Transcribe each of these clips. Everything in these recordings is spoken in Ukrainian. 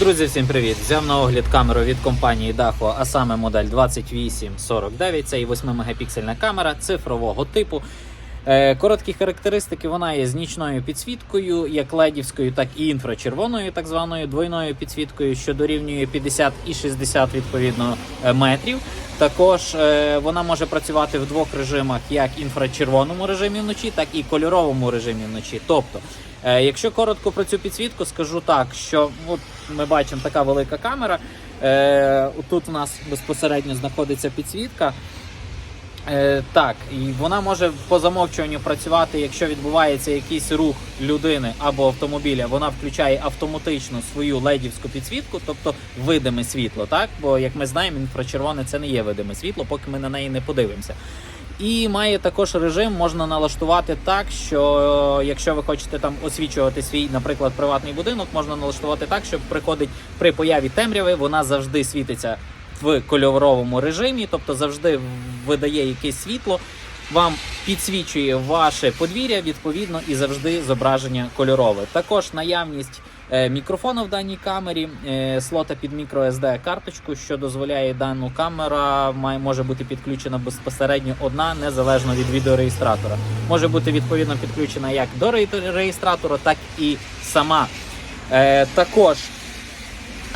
Друзі, всім привіт! Взяв на огляд камеру від компанії Daho, а саме модель 2849. Це і 8 мегапіксельна камера цифрового типу. Е, Короткі характеристики, вона є з нічною підсвіткою, як ледівською, так і інфрачервоною, так званою двойною підсвіткою, що дорівнює 50 і 60 відповідно е, метрів. Також е, вона може працювати в двох режимах: як інфрачервоному режимі вночі, так і кольоровому режимі вночі. Тобто, якщо коротко про цю підсвітку, скажу так, що от ми бачимо така велика камера. Е, тут у нас безпосередньо знаходиться підсвітка. Е, так, і вона може по замовчуванню працювати, якщо відбувається якийсь рух людини або автомобіля, вона включає автоматично свою ледівську підсвітку, тобто видиме світло. Так, бо як ми знаємо, інфрачервоне це не є видиме світло, поки ми на неї не подивимося. І має також режим, можна налаштувати так, що е, якщо ви хочете там освічувати свій, наприклад, приватний будинок, можна налаштувати так, щоб приходить при появі темряви, вона завжди світиться в кольоровому режимі, тобто завжди видає якесь світло, вам підсвічує ваше подвір'я, відповідно, і завжди зображення кольорове. Також наявність е, мікрофону в даній камері, е, слота під microSD карточку, що дозволяє дану камера може бути підключена безпосередньо одна, незалежно від відеореєстратора. Може бути відповідно підключена як до реєстратора, так і сама. Е, також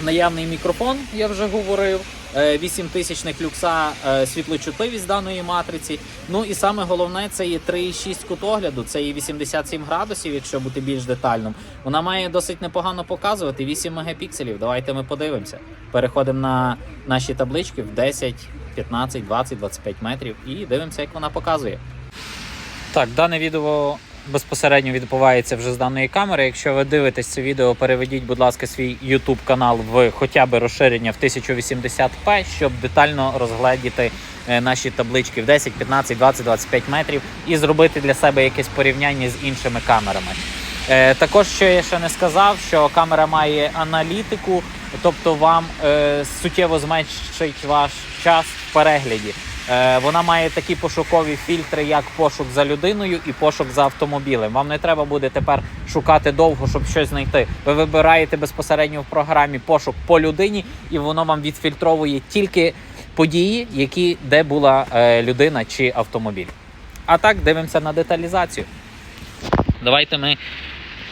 наявний мікрофон, я вже говорив. 8 тисячних люкса е, світлочутливість даної матриці. Ну і саме головне це є 3,6 кут огляду, це є 87 градусів, якщо бути більш детальним. Вона має досить непогано показувати 8 мегапікселів. Давайте ми подивимося. Переходимо на наші таблички в 10, 15, 20, 25 метрів і дивимося, як вона показує. Так, дане відео безпосередньо відбувається вже з даної камери. Якщо ви дивитесь це відео, переведіть, будь ласка, свій YouTube канал в хоча б розширення в 1080p, щоб детально розгледіти е, наші таблички в 10, 15, 20, 25 метрів і зробити для себе якесь порівняння з іншими камерами. Е, також, що я ще не сказав, що камера має аналітику, тобто вам е, суттєво зменшить ваш час в перегляді. Е, Вона має такі пошукові фільтри, як пошук за людиною і пошук за автомобілем. Вам не треба буде тепер шукати довго, щоб щось знайти. Ви вибираєте безпосередньо в програмі пошук по людині, і воно вам відфільтровує тільки події, які де була е, людина чи автомобіль. А так дивимося на деталізацію. Давайте ми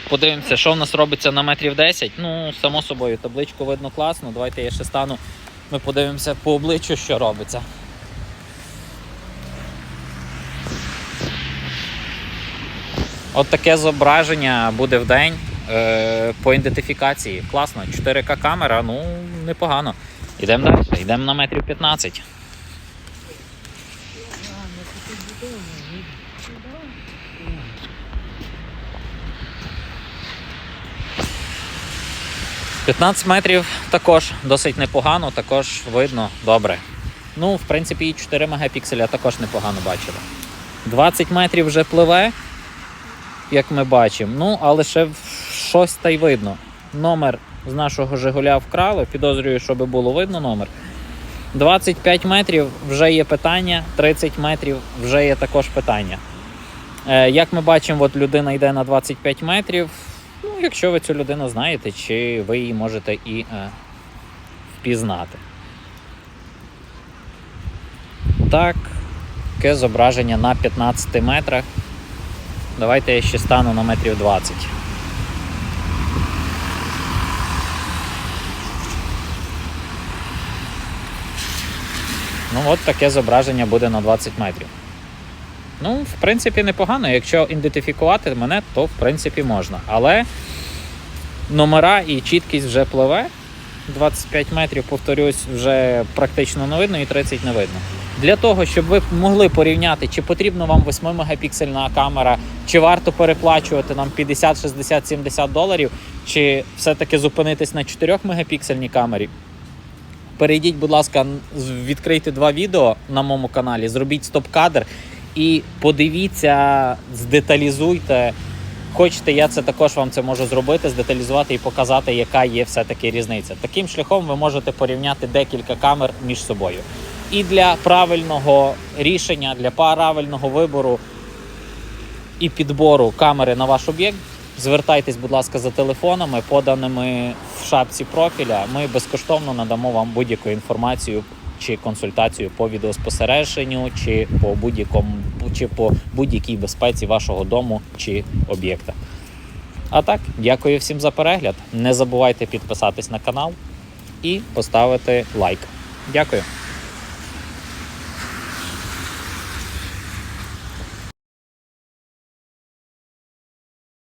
подивимося, що в нас робиться на метрів 10. Ну, само собою, табличку видно класно. Давайте я ще стану. Ми подивимося по обличчю, що робиться. От таке зображення буде в день е, по ідентифікації. Класно. 4К камера, ну непогано. Йдемо далі, йдемо на метрів 15. – 15 метрів також досить непогано, також видно добре. Ну, в принципі, і 4 мегапікселя також непогано бачили. 20 метрів вже пливе, як ми бачимо. Ну, але ще щось та й видно. Номер з нашого Жигуля вкрали. Підозрюю, щоб було видно номер. 25 метрів вже є питання, 30 метрів вже є також питання. Е, як ми бачимо, от людина йде на 25 метрів. Ну, якщо ви цю людину знаєте, чи ви її можете і е, впізнати. Так, таке зображення на 15 метрах. Давайте я ще стану на метрів 20. Ну, от таке зображення буде на 20 метрів. Ну, в принципі, непогано. Якщо ідентифікувати мене, то в принципі можна. Але номера і чіткість вже пливе. 25 метрів, повторюсь, вже практично не видно і 30 не видно. Для того, щоб ви могли порівняти, чи потрібна вам 8 мегапіксельна камера, чи варто переплачувати нам 50, 60, 70 доларів, чи все-таки зупинитись на 4 мегапіксельній камері. Перейдіть, будь ласка, відкрийте два відео на моєму каналі, зробіть стоп-кадр і подивіться, здеталізуйте. Хочете, я це також вам це можу зробити, здеталізувати і показати, яка є все-таки різниця. Таким шляхом ви можете порівняти декілька камер між собою. І для правильного рішення, для правильного вибору і підбору камери на ваш об'єкт звертайтесь, будь ласка, за телефонами, поданими в шапці профіля. Ми безкоштовно надамо вам будь-яку інформацію чи консультацію по відеоспостереженню, чи по будь-якому чи по будь-якій безпеці вашого дому чи об'єкта. А так, дякую всім за перегляд. Не забувайте підписатись на канал і поставити лайк. Дякую.